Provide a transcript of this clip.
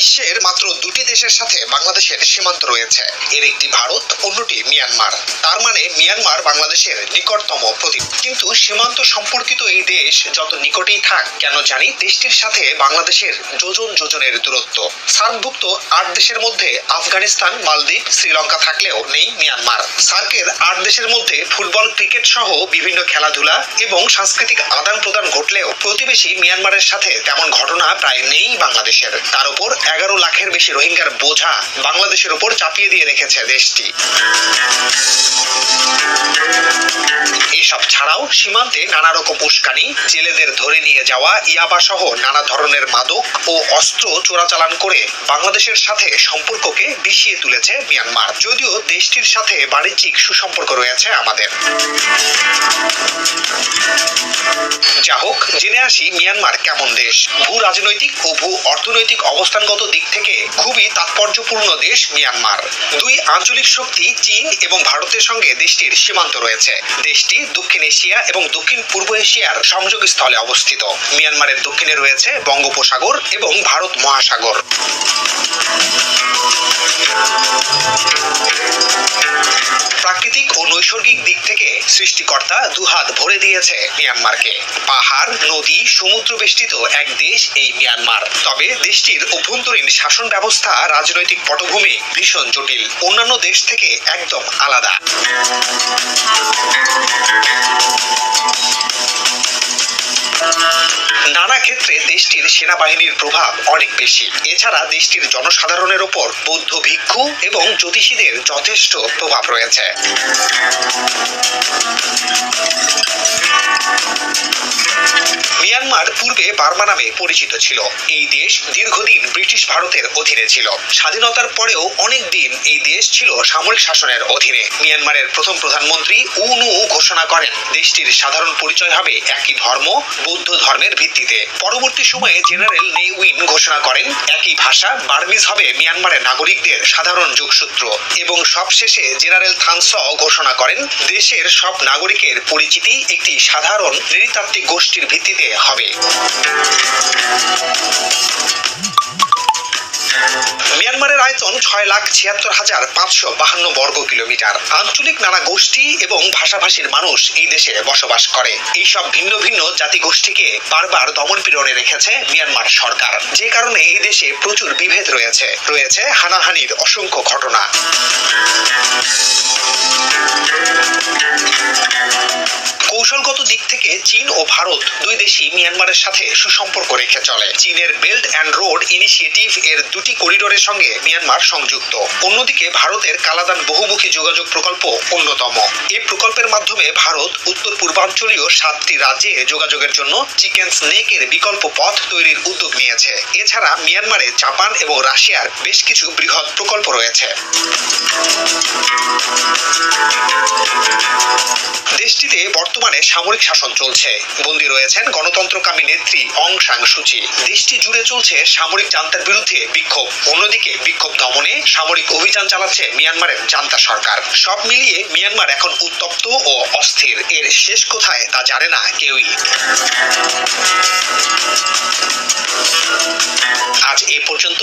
বিশ্বের মাত্র দুটি দেশের সাথে বাংলাদেশের সীমান্ত রয়েছে। এর একটি ভারত, অন্যটি মিয়ানমার। তার মানে মিয়ানমার বাংলাদেশের নিকটতম প্রতি কিন্তু সীমান্ত সম্পর্কিত এই দেশ যত নিকটেই থাক, কেন জানি দেশটির সাথে বাংলাদেশের যোজন যোজনের দূরত্ব। সার্কভুক্ত আট দেশের মধ্যে আফগানিস্তান, মালদ্বীপ, শ্রীলঙ্কা থাকলেও নেই মিয়ানমার। সার্কের আট দেশের মধ্যে ফুটবল, ক্রিকেট সহ বিভিন্ন খেলাধুলা এবং সাংস্কৃতিক আদান প্রদান ঘটলেও প্রতিবেশী মিয়ানমারের সাথে তেমন ঘটনা প্রায় নেই বাংলাদেশের। তার উপর এগারো লাখের বেশি রোহিঙ্গার বোঝা বাংলাদেশের উপর চাপিয়ে দিয়ে রেখেছে দেশটি। এসব ছাড়াও সীমান্তে নানা রকম উস্কানি, জেলেদের ধরে নিয়ে যাওয়া ইয়াবা সহ নানা ধরনের মাদক ও অস্ত্র চোরাচালান করে বাংলাদেশের সাথে সম্পর্ককে বিষিয়ে তুলেছে মিয়ানমার। যদিও দেশটির সাথে বাণিজ্যিক সুসম্পর্ক রয়েছে আমাদের। যা হোক জেনে আসি মিয়ানমার কেমন দেশ। ভূ রাজনৈতিক ও ভূ অর্থনৈতিক অবস্থানগত দিক থেকে খুবই তাৎপর্যপূর্ণ দেশ মিয়ানমার। দুই আঞ্চলিক শক্তি, চীন এবং ভারতের সঙ্গে দেশটির সীমান্ত রয়েছে। দেশটি দক্ষিণ এশিয়া এবং দক্ষিণ পূর্ব এশিয়ার সংযোগ স্থলে অবস্থিত। মিয়ানমারের দক্ষিণে রয়েছে বঙ্গোপসাগর এবং ভারত মহাসাগর। নৈসর্গিক দিক থেকে সৃষ্টিকর্তা দুহাত ভরে দিয়েছে মিয়ানমারকে। পাহাড়, নদী, সমুদ্র বেষ্টিত এক দেশ এই মিয়ানমার। তবে দেশটির অভ্যন্তরীণ শাসন ব্যবস্থা, রাজনৈতিক পটভূমি ভীষণ জটিল। অন্যান্য দেশ থেকে একদম আলাদা। দেশটির সেনাবাহিনীর প্রভাব অনেক বেশি। এছাড়া দেশটির জনসাধারণের ওপর বৌদ্ধ ভিক্ষু এবং জ্যোতিষীদের যথেষ্ট প্রভাব রয়েছে। পূর্বে বার্মা নামে পরিচিত ছিল। এই দেশ দীর্ঘদিন ব্রিটিশ ভারতের অধীনে ছিল। স্বাধীনতার পরেও অনেক দিন এই দেশ ছিল সামরিক শাসনের অধীনে। মিয়ানমারের প্রথম প্রধানমন্ত্রী উনু ঘোষণা করেন, দেশটির সাধারণ পরিচয় হবে একই ধর্ম, বৌদ্ধ ধর্মের ভিত্তিতে। পরবর্তী সময়ে জেনারেল নেউইন ঘোষণা করেন, একই ভাষা, বার্মিজ হবে মিয়ানমারের নাগরিকদের সাধারণ যোগসূত্র। এবং সবশেষে জেনারেল থানস ঘোষণা করেন, দেশের সব নাগরিকের পরিচিতি একটি সাধারণ নৃতাত্ত্বিক গোষ্ঠীর ভিত্তিতে হবে। মিয়ানমারের আয়তন ছয় লাখ ছিয়াত্তর হাজার পাঁচশো বাহান্ন বর্গ কিলোমিটার। আঞ্চলিক নানা গোষ্ঠী এবং ভাষাভাষীর মানুষ এই দেশে বসবাস করে। এইসব ভিন্ন ভিন্ন জাতিগোষ্ঠীকে বারবার দমন পীড়নে রেখেছে মিয়ানমার সরকার। যে কারণে এই দেশে প্রচুর বিভেদ রয়েছে। রয়েছে হানাহানির অসংখ্য ঘটনা। দিক থেকে চীন ও ভারত দুই দেশই মিয়ানমারের সাথে সুসম্পর্ক রেখে চলে। চীনের বেল্ট অ্যান্ড রোড ইনিশিয়েটিভ এর দুটি করিডোরের সঙ্গে মিয়ানমার সংযুক্ত। অন্যদিকে ভারতের কালাদান বহুমুখী যোগাযোগ প্রকল্প অন্যতম। এই প্রকল্পের মাধ্যমে ভারত উত্তর পূর্বাঞ্চলীয় সাতটি রাজ্যে যোগাযোগের জন্য চিকেন স্নেকের বিকল্প পথ তৈরির উদ্যোগ নিয়েছে। এছাড়া মিয়ানমারে জাপান এবং রাশিয়ার বেশ কিছু বৃহৎ প্রকল্প রয়েছে। দেশটিতে বর্তমানে সামরিক শাসন চলছে। বন্দী রয়েছেন গণতন্ত্রকামী নেত্রী অং সাং সুচি দেশটি জুড়ে চলছে সামরিক জান্তার বিরুদ্ধে বিক্ষোভ। অন্যদিকে বিক্ষোভ দমনে সামরিক অভিযান চালাচ্ছে মিয়ানমারের জান্তা সরকার। সব মিলিয়ে মিয়ানমার এখন উত্তপ্ত ও অস্থির। এর শেষ কোথায় তা জানে না কেউই। আজ এ পর্যন্ত